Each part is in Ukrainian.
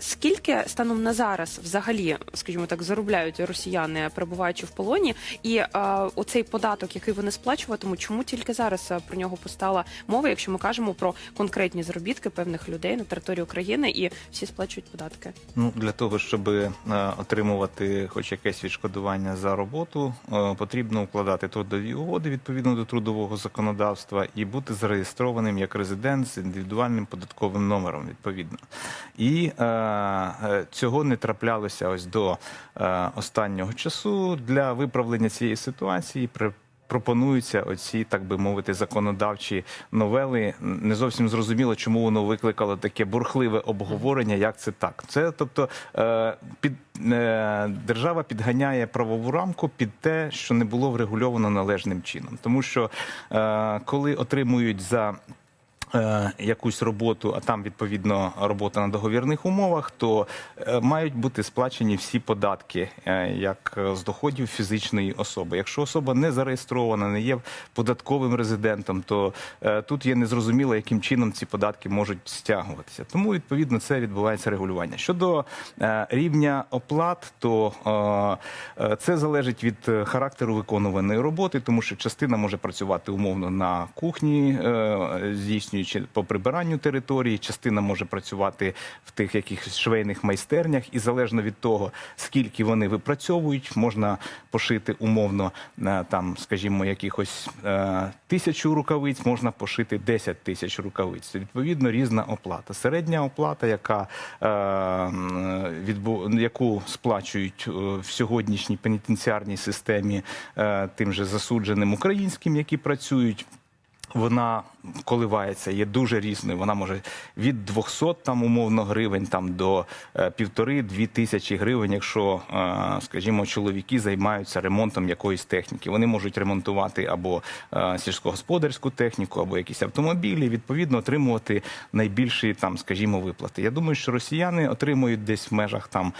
скільки станом на зараз взагалі, скажімо так, заробляють росіяни, перебуваючи в полоні, і е, оцей податок, який вони сплачуватимуть, чому тільки зараз е, про нього постала мова, якщо ми кажемо про конкретні заробітки певних людей на території України і всі сплачують податки? Ну, для того, щоб е, отримувати хоч якесь відшкодування за роботу, потрібно укладати трудові угоди відповідно до трудового законодавства і бути зареєстрованим як резидент з індивідуальним податковим номером відповідно. І цього не траплялося ось до е, останнього часу. Для виправлення цієї ситуації пропонуються оці, так би мовити, законодавчі новели. Не зовсім зрозуміло, чому воно викликало таке бурхливе обговорення. Як це так? Це тобто е, під е, держава підганяє правову рамку під те, що не було врегульовано належним чином, тому що е, коли отримують за е, якусь роботу, а там відповідно робота на договірних умовах, то е, мають бути сплачені всі податки, е, як е, з доходів фізичної особи. Якщо особа не зареєстрована, не є податковим резидентом, то е, тут є незрозуміло, яким чином ці податки можуть стягуватися. Тому відповідно це відбувається регулювання. Щодо е, рівня оплат, то е, е, це залежить від е, характеру виконуваної роботи, тому що частина може працювати умовно на кухні, е, здійснюючи по прибиранню території, частина може працювати в тих якихось швейних майстернях, і залежно від того, скільки вони випрацьовують, можна пошити умовно е, там, скажімо, якихось е, тисячу рукавиць, можна пошити 10 тисяч рукавиць. Відповідно, різна оплата. Середня оплата, яка е, відбу... яку сплачують е, в сьогоднішній пенітенціарній системі е, тим же засудженим українським, які працюють. Вона коливається, є дуже різною. Вона може від 200 там умовно гривень там до е, півтори-дві тисячі гривень, якщо, е, скажімо, чоловіки займаються ремонтом якоїсь техніки. Вони можуть ремонтувати або е, сільськогосподарську техніку, або якісь автомобілі. Відповідно, отримувати найбільші там, скажімо, виплати. Я думаю, що росіяни отримують десь в межах там.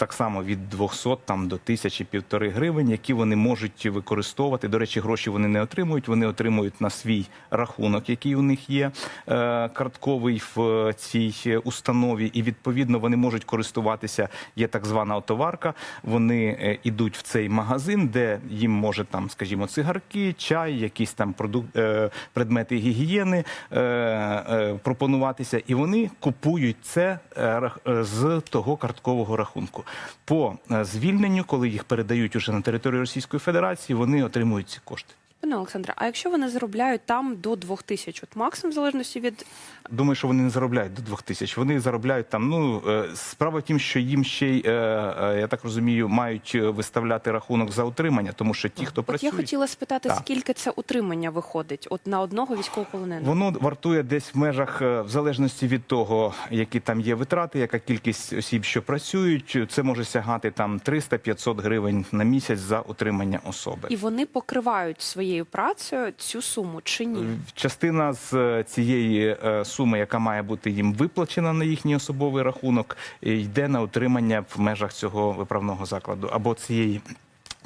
Так само від 200 там до тисячі півтори гривень, які вони можуть використовувати. До речі, гроші вони не отримують. Вони отримують на свій рахунок, який у них є е, картковий в цій установі, і відповідно вони можуть користуватися. Є так звана отоварка. Вони е, ідуть в цей магазин, де їм може там, скажімо, цигарки, чай, якісь там продукт, е, предмети гігієни е, е, пропонуватися, і вони купують це е, е, з того карткового рахунку. По е, звільненню, коли їх передають уже на територію Російської Федерації, вони отримують ці кошти. Пане Олександре, а якщо вони заробляють там до 2000, от максимум в залежності від Думаю, що вони не заробляють до двох тисяч. Вони заробляють там. Ну е, справа в тім, що їм ще й е, е, я так розумію, мають виставляти рахунок за утримання, тому що ті, хто от працює, я хотіла спитати, Так. скільки це утримання виходить от на одного військовополоненого? Воно вартує десь в межах, в залежності від того, які там є витрати, яка кількість осіб, що працюють. Це може сягати там 300-500 гривень на місяць за утримання особи. І вони покривають своєю працею цю суму чи ні? Частина з е, цієї е, суми, яка має бути їм виплачена на їхній особовий рахунок, йде на утримання в межах цього виправного закладу або цієї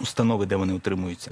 установи, де вони утримуються.